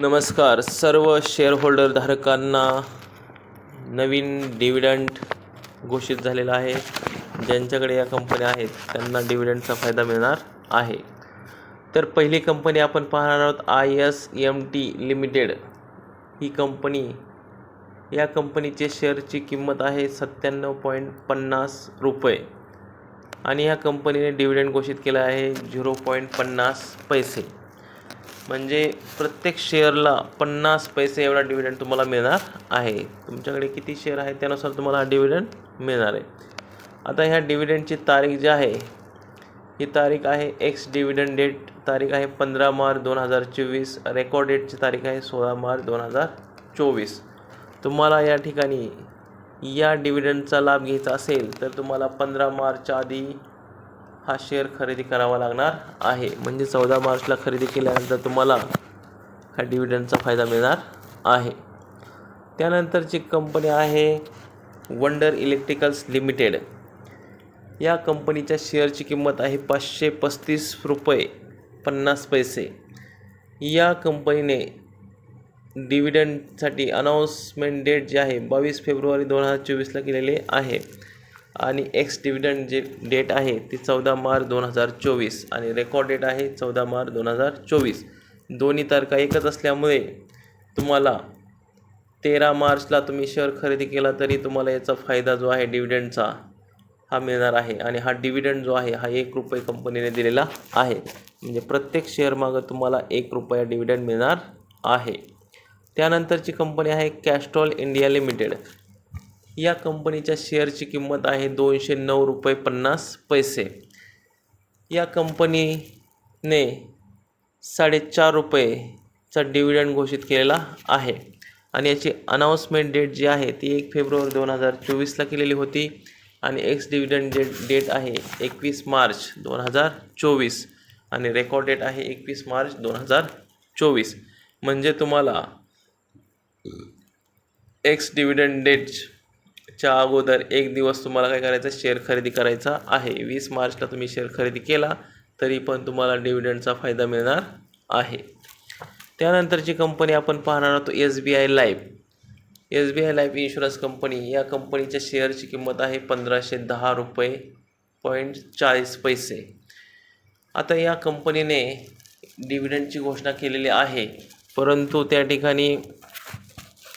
नमस्कार सर्व शेअरहोल्डर धारकांना नवीन डिव्हिडंट घोषित झालेला आहे. ज्यांच्याकडे या कंपन्या आहेत त्यांना डिव्हिडंटचा फायदा मिळणार आहे. तर पहिली कंपनी आपण पाहणार आहोत I S M T limited he company या कंपनीचे शेअरची किंमत आहे सत्त्याण्णव पॉईंट पन्नास रुपये. आणि या कंपनीने डिव्हिडंड घोषित केला आहे झिरो पॉईंट पन्नास पैसे. म्हणजे प्रत्येक शेअरला पन्नास पैसे एवढा डिव्हिडंड तुम्हाला मिळणार आहे. तुमच्याकडे किती शेअर आहे त्यानुसार तुम्हाला हा डिव्हिडंड मिळणार आहे. आता ह्या डिव्हिडंडची तारीख जी आहे ही तारीख आहे एक्स डिव्हिडंड डेट तारीख आहे पंधरा मार्च दोन हजार चोवीस. रेकॉर्ड डेटची तारीख आहे सोळा मार्च दोन हजार चोवीस. तुम्हाला या ठिकाणी या डिव्हिडंडचा लाभ घ्यायचा असेल तर तुम्हाला पंधरा मार्चच्या आधी हा शेअर खरेदी करावा लागणार आहे. म्हणजे चौदा मार्चला खरेदी केल्यानंतर तुम्हाला हा डिव्हिडंडचा फायदा मिळणार आहे. त्यानंतरची कंपनी आहे वंडर इलेक्ट्रिकल्स लिमिटेड या कंपनीच्या शेअरची किंमत आहे पाचशे पस्तीस रुपये पन्नास पैसे. या कंपनीने डिव्हिडंडसाठी अनाऊन्समेंट डेट जे आहे बावीस फेब्रुवारी दोन हजार चोवीसला केलेले आहे. आणि एक्स डिव्हिडंड जे डेट आहे ती चौदा मार्च दोन हजार चोवीस आणि रेकॉर्ड डेट आहे चौदा मार्च दोन हजार चोवीस. दोन्ही तारखा एकच असल्यामुळे तुम्हाला तेरा मार्चला तुम्ही शेअर खरेदी केला तरी तुम्हाला याचा फायदा जो आहे डिव्हिडंडचा हा मिळणार आहे. आणि हा डिव्हिडंड जो आहे हा एक रुपये कंपनीने दिलेला आहे. म्हणजे प्रत्येक शेअर मागं तुम्हाला एक रुपया डिव्हिडंड मिळणार आहे. त्यानंतरची कंपनी आहे कॅस्ट्रॉल इंडिया लिमिटेड या कंपनीच्या शेअरची किंमत आहे दोनशे नऊ रुपये पन्नास पैसे. या कंपनीने साडेचार रुपयेचा डिव्हिडंड घोषित केलेला आहे. आणि याची अनाऊन्समेंट डेट जी आहे ती एक फेब्रुवारी दोन हजार चोवीसला केलेली होती. आणि एक्स डिव्हिडंड डेट डेट आहे एकवीस मार्च दोन हजार चोवीस. आणि रेकॉर्ड डेट आहे एकवीस मार्च दोन हजार चोवीस. म्हणजे तुम्हाला एक्स डिव्हिडंड च्या अगोदर एक दिवस तुम्हाला काय करायचं? शेअर खरेदी करायचा आहे. वीस मार्चला तुम्ही शेअर खरेदी केला तरी पण तुम्हाला डिव्हिडंडचा फायदा मिळणार आहे. त्यानंतरची कंपनी आपण पाहणार आहोत S B I life. S B I life insurance company. या कंपनीच्या शेअरची किंमत आहे पंधराशे दहा रुपये पॉईंट चाळीस पैसे. आता या कंपनीने डिव्हिडंडची घोषणा केलेली आहे. परंतु त्या ठिकाणी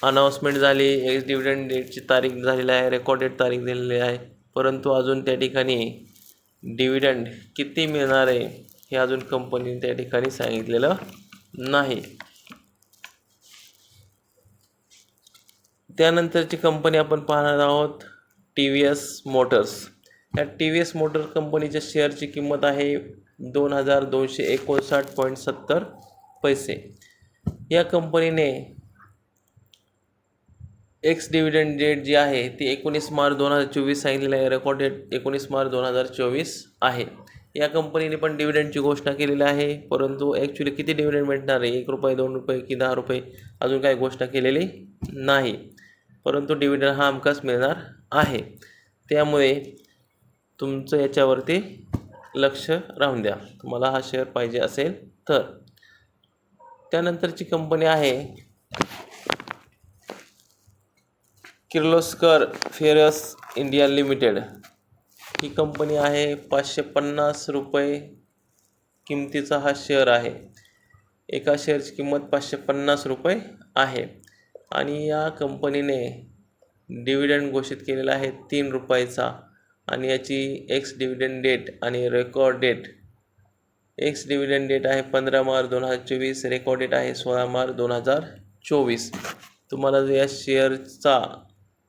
अनाऊन्समेंट झाली एक्स डिव्हिडंड डेटची तारीख झालेली आहे रेकॉर्डेड तारीख दिलेली आहे. परंतु अजून त्या ठिकाणी डिव्हिडंड किती मिळणार आहे हे अजून कंपनीने त्या ठिकाणी सांगितलेलं नाही. त्यानंतरची कंपनी आपण पाहणार आहोत टी व्ही एस मोटर्स या T V S motor company शेअरची किंमत आहे दोन हजार दोनशे एकोणसाठ पॉईंट सत्तर पैसे. या कंपनीने एक्स डिव्हिडंड डेट जी आहे ती एकोणीस मार्च दोन हजार चोवीस सांगितलेली आहे. रेकॉर्ड डेट एकोणीस मार्च दोन हजार चोवीस आहे. या कंपनीने पण डिव्हिडंडची घोषणा केलेली आहे. परंतु ॲक्च्युली किती डिव्हिडंड भेटणार आहे? एक रुपये दोन रुपये की दहा रुपये? अजून काही घोषणा केलेली नाही. परंतु डिव्हिडंड हा हमखास मिळणार आहे. त्यामुळे तुमचं याच्यावरती लक्ष राहून द्या. तुम्हाला हा शेअर पाहिजे असेल तर. त्यानंतरची कंपनी आहे किर्लोस्कर फेरस इंडिया लिमिटेड. ही कंपनी आहे पाचशे पन्नास रुपये किमतीचा हा शेअर आहे. एका शेअरची किंमत पाचशे पन्नास रुपये आहे. आणि या कंपनीने डिव्हिडंड घोषित केलेला आहे तीन रुपयाचा. आणि याची एक्स डिव्हिडंड डेट आणि record date. Ex dividend date आहे पंधरा मार्च दोन हजार चोवीस. रेकॉर्ड डेट आहे सोळा मार्च दोन हजार चोवीस. तुम्हाला जर या शेअरचा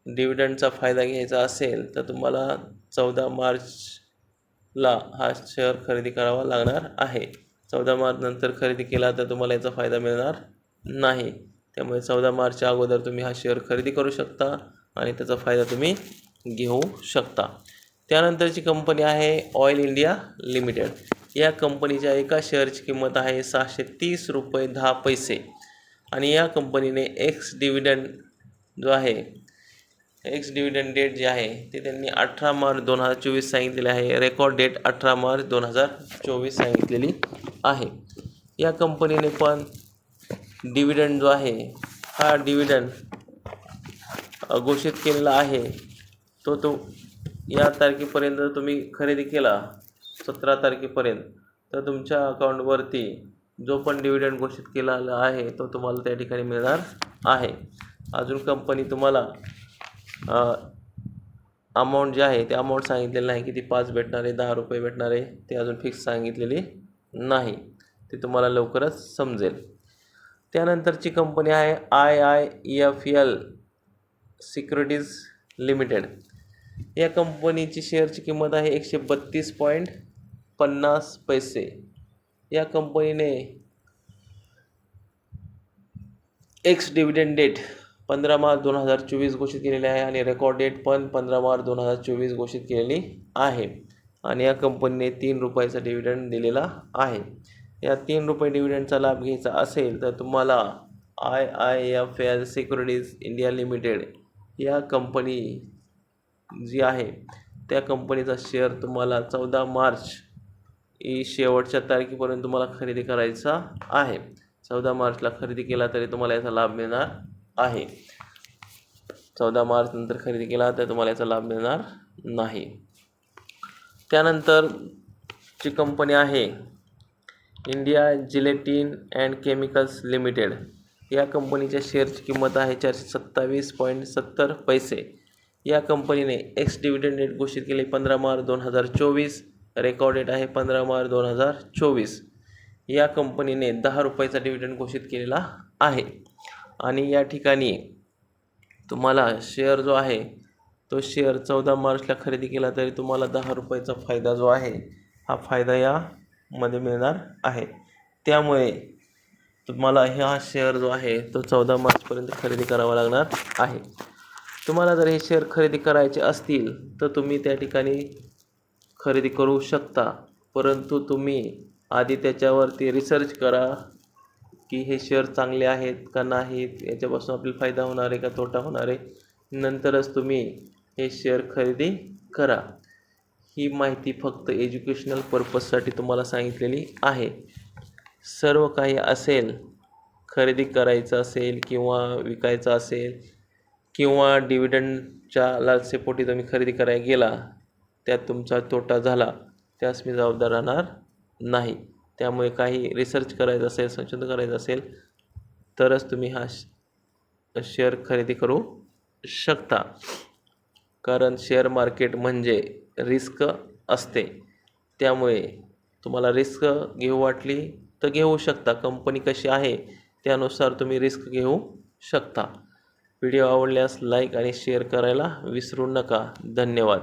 डिव्हिडंडचा फायदा घ्यायचा असेल तर तुम्हाला चौदा मार्चला हा शेअर खरेदी करावा लागणार आहे. चौदा मार्च नंतर खरेदी केला तर तुम्हाला याचा फायदा मिळणार नाही. त्यामुळे चौदा मार्चच्या अगोदर तुम्ही हा शेअर खरेदी करू शकता आणि त्याचा फायदा तुम्ही घेऊ शकता. त्यानंतरची कंपनी आहे ऑइल इंडिया लिमिटेड. या कंपनीच्या एका शेअरची किंमत आहे सहाशे तीस रुपये दहा पैसे. आणि या कंपनीने एक्स डिव्हिडंड जो आहे एक्स डिव्हिडंड डेट जे आहे ते त्यांनी अठरा मार्च दोन हजार चोवीस सांगितलेले आहे. रेकॉर्ड डेट अठरा मार्च दोन हजार चोवीस सांगितलेली आहे. या कंपनीने पण डिव्हिडंड जो आहे हा डिव्हिडंड घोषित केलेला आहे. तो तो या तारखेपर्यंत जर तुम्ही खरेदी केला सतरा तारखेपर्यंत तर तुमच्या अकाउंटवरती जो पण डिव्हिडंड घोषित केलेला आहे तो तुम्हाला त्या ठिकाणी मिळणार आहे. अजून कंपनी तुम्हाला अमाऊंट जे आहे ते अमाऊंट सांगितलेलं नाही की ती पाच भेटणार आहे दहा रुपये भेटणार आहे ते अजून फिक्स सांगितलेली नाही. ते तुम्हाला लवकरच समजेल. त्यानंतरची कंपनी आहे I I F L securities limited या कंपनीची शेअरची किंमत आहे एकशे बत्तीस पॉईंट पन्नास पैसे. या कंपनीने एक्स डिव्हिडंड डेट पंधरा मार्च दोन हजार चोवीस घोषित केलेली आहे आणि रेकॉर्ड डेट पण पंधरा मार्च दोन हजार चोवीस घोषित केलेली आहे. आणि या कंपनीने तीन रुपयाचा डिव्हिडंड दिलेला आहे. या तीन रुपये डिव्हिडंडचा लाभ घ्यायचा असेल तर तुम्हाला I I F L securities India limited या कंपनी जी आहे त्या कंपनीचा शेअर तुम्हाला चौदा मार्च ही शेवटच्या तारखेपर्यंत तुम्हाला खरेदी करायचा आहे. चौदा मार्चला खरेदी केला तरी तुम्हाला याचा लाभ मिळणार आहे. चौदा मार्च नंतर खरेदी केला तर तुम्हाला याचा लाभ मिळणार नाही. त्यानंतर ची कंपनी आहे India gelatin and chemicals limited या कंपनीच्या शेअरची किंमत आहे चारशे सत्तावीस पॉईंट सत्तर पैसे. या कंपनीने एक्स डिव्हिडंड डेट घोषित केले पंधरा मार्च दोन हजार चोवीस रेकॉर्ड डेट आहे पंधरा मार्च दोन हजार चोवीस. या कंपनीने दहा रुपयाचा डिव्हिडंड घोषित केलेला आहे. आणि या ठिकाणी तुम्हाला शेअर जो आहे तो शेअर चौदा मार्चला खरेदी केला तरी तुम्हाला दहा रुपयाचा फायदा जो आहे हा फायदा यामध्ये मिळणार आहे. त्यामुळे तुम्हाला हा शेअर जो आहे तो चौदा मार्चपर्यंत खरेदी करावा लागणार आहे. तुम्हाला जर हे शेअर खरेदी करायचे असतील तर तुम्ही त्या ठिकाणी खरेदी करू शकता. परंतु तुम्ही आधी त्याच्यावरती रिसर्च करा की हे शेअर चांगले आहेत का नाहीत याच्यापासून आपल्याला फायदा होणार आहे का तोटा होणार आहे नंतरच तुम्ही हे शेअर खरेदी करा. ही माहिती फक्त एज्युकेशनल पर्पजसाठी तुम्हाला सांगितलेली आहे. सर्व काही असेल खरेदी करायचं असेल किंवा विकायचं असेल किंवा डिव्हिडंडच्या लालसेपोटी तुम्ही खरेदी करायला गेला त्यात तुमचा तोटा झाला त्यास मी जबाबदार राहणार नाही. त्यामुळे काही रिसर्च करायचं असेल संशोधन करायचं असेल तरच तुम्ही हा शेअर खरेदी करू शकता. कारण शेअर मार्केट म्हणजे रिस्क असते. त्यामुळे तुम्हाला रिस्क घेऊ वाटली तर घेऊ शकता. कंपनी कशी आहे त्यानुसार तुम्ही रिस्क घेऊ शकता. व्हिडिओ आवडल्यास लाईक आणि शेअर करायला विसरू नका. धन्यवाद.